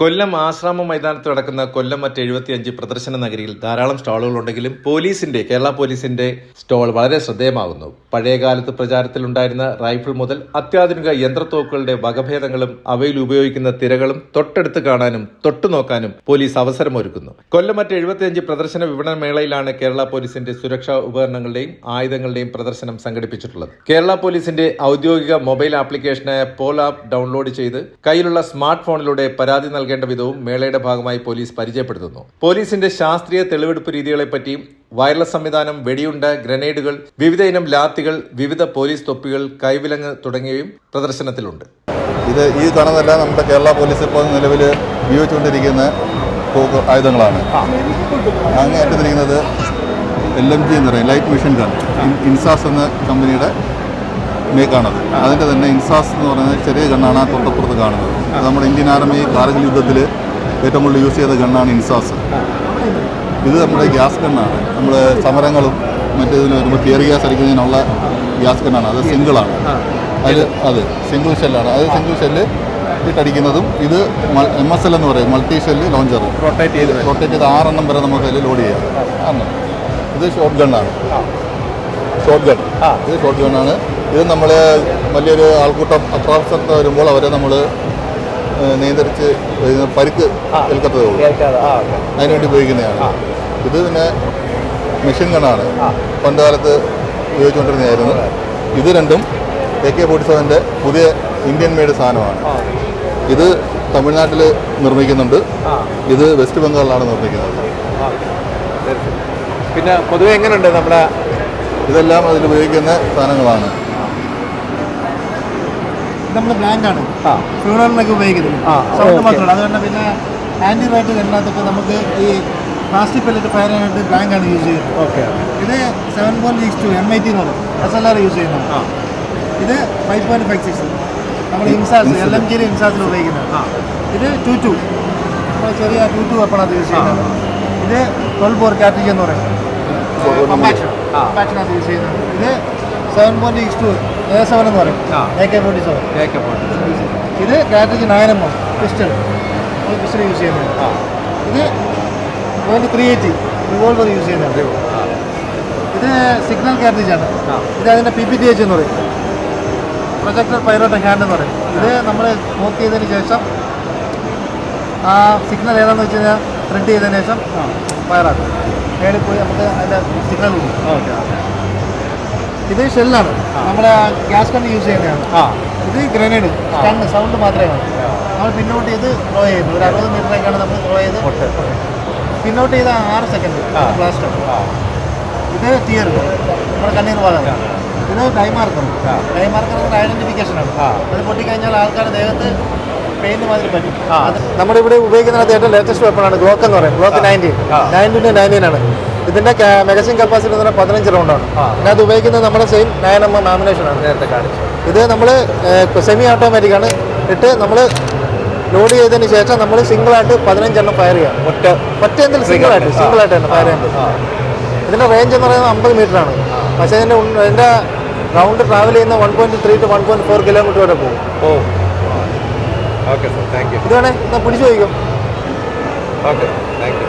കൊല്ലം ആശ്രാമ മൈതാനത്ത് നടക്കുന്ന കൊല്ലം മറ്റ് എഴുപത്തിയഞ്ച് പ്രദർശന നഗരിയിൽ ധാരാളം സ്റ്റാളുകൾ ഉണ്ടെങ്കിലും പോലീസിന്റെ കേരള പോലീസിന്റെ സ്റ്റോൾ വളരെ ശ്രദ്ധേയമാകുന്നു. പഴയകാലത്ത് പ്രചാരത്തിലുണ്ടായിരുന്ന റൈഫിൾ മുതൽ അത്യാധുനിക യന്ത്രത്തോക്കുകളുടെ വകഭേദങ്ങളും അവയിൽ ഉപയോഗിക്കുന്ന തിരകളും തൊട്ടടുത്ത് കാണാനും തൊട്ടു നോക്കാനും പോലീസ് അവസരമൊരുക്കുന്നു. കൊല്ലം മറ്റ് എഴുപത്തിയഞ്ച് പ്രദർശന വിപണന മേളയിലാണ് കേരള പോലീസിന്റെ സുരക്ഷാ ഉപകരണങ്ങളുടെയും ആയുധങ്ങളുടെയും പ്രദർശനം സംഘടിപ്പിച്ചിട്ടുള്ളത്. കേരള പോലീസിന്റെ ഔദ്യോഗിക മൊബൈൽ ആപ്ലിക്കേഷനായ പോൽ ആപ്പ് ഡൗൺലോഡ് ചെയ്ത് കയ്യിലുള്ള സ്മാർട്ട് ഫോണിലൂടെ പരാതി നൽകേണ്ട വിധവും മേളയുടെ ഭാഗമായി പോലീസ് പരിചയപ്പെടുത്തുന്നു. പോലീസിന്റെ ശാസ്ത്രീയ തെളിവെടുപ്പ് രീതികളെപ്പറ്റി വയർലെസ് സംവിധാനം വെടിയുണ്ട ഗ്രനേഡുകൾ വിവിധ ഇനം ലാത്തികൾ വിവിധ പോലീസ് തൊപ്പികൾ കൈവിലങ്ങ് തുടങ്ങിയവയും പ്രദർശനത്തിലുണ്ട്. ഇത് ഈ കാണുന്നതെല്ലാം നമ്മുടെ കേരള പോലീസ് ഇപ്പോൾ നിലവിൽ ഉപയോഗിച്ചുകൊണ്ടിരിക്കുന്ന ആയുധങ്ങളാണ്. അങ്ങ് അറ്റത്തിരിക്കുന്നത് എൽ എം ജി എന്ന് പറയും ലൈറ്റ് മിഷൻ ഗൺ ഇൻ- ഇൻസാസ് എന്ന കമ്പനിയുടെ മേക്കാണത്. അതിന്റെ തന്നെ ഇൻസാസ് എന്ന് പറയുന്നത് ചെറിയ ഗണ്ണാണ് ആ തൊട്ടപ്പുറത്ത് കാണുന്നത്. അത് നമ്മുടെ ഇന്ത്യൻ ആർമി കാർഗിൽ യുദ്ധത്തിൽ ഏറ്റവും കൂടുതൽ യൂസ് ചെയ്ത ഗണ്ണാണ് ഇൻസാസ്. ഇത് നമ്മുടെ ഗ്യാസ് ഗണ്ണാണ്. നമ്മൾ സമരങ്ങളും മറ്റേതിന് വരുമ്പോൾ ടിയർ ഗ്യാസ് അടിക്കുന്നതിനുള്ള ഗ്യാസ് ഗണ്ണാണ്. അത് സിംഗിളാണ്. അതിൽ അത് സിംഗിൾ ഷെല്ലാണ് അത് സിംഗിൾ ഷെല്ല് ഇട്ടടിക്കുന്നതും ഇത് എം എസ് എൽ എന്ന് പറയും. മൾട്ടി ഷെല്ല് ലോഞ്ചർ റൊട്ടേറ്റ് ചെയ്ത് റൊട്ടേറ്റ് ചെയ്ത് ആറെണ്ണം വരെ നമുക്ക് അതിൽ ലോഡ് ചെയ്യാം. ആണ് ഇത് ഷോർട്ട് ഗണ്ണാണ് ഷോർട്ട് ഗൺ ഇത് ഷോർട്ട് ഗണ്ണാണ് ഇത് നമ്മൾ വലിയൊരു ആൾക്കൂട്ടം അക്രാസത്ത് വരുമ്പോൾ അവരെ നമ്മൾ നിയന്ത്രിച്ച് പരിക്ക് ഏൽക്കത്തതേ ഉള്ളൂ. അതിനുവേണ്ടി ഉപയോഗിക്കുന്നതാണ്. ഇത് പിന്നെ മെഷീൻ ഗണ്ണാണ് പണ്ട് കാലത്ത് ഉപയോഗിച്ചുകൊണ്ടിരുന്നതായിരുന്നു. ഇത് രണ്ടും എ കെ ഫോർട്ടി സെവന്റെ പുതിയ ഇന്ത്യൻ മെയ്ഡ് സാധനമാണ്. ഇത് തമിഴ്നാട്ടിൽ നിർമ്മിക്കുന്നുണ്ട്. ഇത് വെസ്റ്റ് ബംഗാളിലാണ് നിർമ്മിക്കുന്നത്. പിന്നെ പൊതുവെ എങ്ങനെയുണ്ട് നമ്മുടെ ഇതെല്ലാം അതിൽ ഉപയോഗിക്കുന്ന സാധനങ്ങളാണ്. നമ്മൾ ബ്ലാങ്ക് ആണ്. ഫ്യൂണറിനൊക്കെ ഉപയോഗിക്കുന്നത് സൗണ്ട്. മാത്രമല്ല. അതുകൊണ്ട് പിന്നെ റൈറ്റ് എല്ലാത്തൊക്കെ നമുക്ക് ഈ പ്ലാസ്റ്റിക് പെല്ലറ്റ് ചെയ്യാനായിട്ട് ബ്ലാങ്ക് ആണ് യൂസ് ചെയ്യുന്നത്. ഓക്കെ ഇത് seven point six two M I T എന്ന് എസ് എൽ ആർ യൂസ് ചെയ്യുന്നത്. ഇത് ഫൈവ് പോയിന്റ് ഫൈവ് സിക്സ് നമ്മൾ ഇൻസാസ് എൽ എം ജിയിൽ ഇൻസാസിൽ ഉപയോഗിക്കുന്നത്. ഇത് ടു ടു നമ്മൾ ചെറിയ ടു ടു വെപ്പണാണ് യൂസ് ചെയ്യുന്നത്. ഇത് ട്വൽവ് ഫോർ കാറ്റേജ് എന്ന് പറയുന്നത് കമ്പാക്ഷൻ കമ്പാക്ഷനകത്ത് യൂസ് ചെയ്യുന്നത്. ഇത് seven point six two A seven എന്ന് പറയും. ആ. A K forty seven. ഇത് cartridge nine M M pistol നമ്മൾ പിസ്റ്റൾ യൂസ് ചെയ്യുന്നത്. ഇത് point three eighty revolver use ചെയ്യുന്നത്. ഇത് സിഗ്നൽ കാറ്റജ് ആണ്. ഇത് അതിന്റെ പി പി ടി എച്ച് എന്ന് പറയും. പ്രൊജക്ടർ പൈലോട്ട് ഹാൻഡ് എന്ന് പറയും. ഇത് നമ്മൾ നോക്ക് ചെയ്തതിന് ശേഷം ആ സിഗ്നൽ ഏതാണെന്ന് വെച്ച് കഴിഞ്ഞാൽ പ്രിന്റ് ചെയ്തതിന് ശേഷം ഫയറാക്കും മേളിൽ പോയി നമുക്ക് അതിന്റെ സിഗ്നൽ കൊടുക്കും. ഇത് ഷെല്ലാണ്. നമ്മുടെ ഗ്യാസ് കണ്ണ് യൂസ് ചെയ്യുന്നതാണ്. ആ. ഇത് ഗ്രനേഡ് കണ്ണ് സൗണ്ട് മാത്രമേ നമ്മൾ പിന്നോട്ട് ചെയ്ത് ത്രോ ചെയ്യുന്നു. ഒരു അറുപത് മീറ്ററേക്കാണ് നമ്മൾ ത്രോ ചെയ്ത്. പിന്നോട്ട് ചെയ്ത ആറ് സെക്കൻഡ് ബ്ലാസ്റ്റർ ഇത് തിയർ നമ്മുടെ കണ്ണീർ ഭാഗം ഇത് ഡൈമാർക്കർ ഡൈമാർക്കർ നമ്മുടെ ഐഡന്റിഫിക്കേഷൻ ആണ്. അത് പൊട്ടിക്കഴിഞ്ഞാൽ ആൾക്കാരുടെ ദേഹത്ത് നമ്മുടെ ഇവിടെ ഉപയോഗിക്കുന്ന ഏറ്റവും ലേറ്റസ്റ്റ് വെപ്പണാണ് ഗ്ലോക്ക് എന്ന് പറയും. ഗ്ലോക്ക് നയന്റീൻ നയന്റീൻ നയന്റീൻ ആണ്. ഇതിന്റെ മെഗസിൻ കപ്പാസിറ്റി എന്ന് പറഞ്ഞാൽ പതിനഞ്ച് റൗണ്ടാണ് അതിനകത്ത് ഉപയോഗിക്കുന്നത് നമ്മുടെ same nine M M ammunition ആണ്. നേരത്തെ കാണിച്ചത് ഇത് നമ്മൾ സെമി ഓട്ടോമാറ്റിക് ആണ്. ഇട്ട് നമ്മൾ ലോഡ് ചെയ്തതിന് ശേഷം നമ്മൾ സിംഗിൾ ആയിട്ട് പതിനഞ്ചെണ്ണം ഫയർ ചെയ്യാം. ഒറ്റ ഒറ്റ എന്തെങ്കിലും സിംഗിൾ ആയിട്ട്? സിംഗിൾ ആയിട്ട് തന്നെ ഫയർ ചെയ്യാൻ ഇതിന്റെ റേഞ്ച് എന്ന് പറയുന്നത് അമ്പത് മീറ്റർ ആണ്. പക്ഷേ ഇതിന്റെ ഇതിന്റെ റൗണ്ട് ട്രാവൽ ചെയ്യുന്ന one point three two one point four kilometre വരെ പോകും. ഓ. ഓക്കെ സാർ താങ്ക് യു ഇത് വേണേ എന്നാ പിടിച്ചു ചോദിക്കും. Okay thank you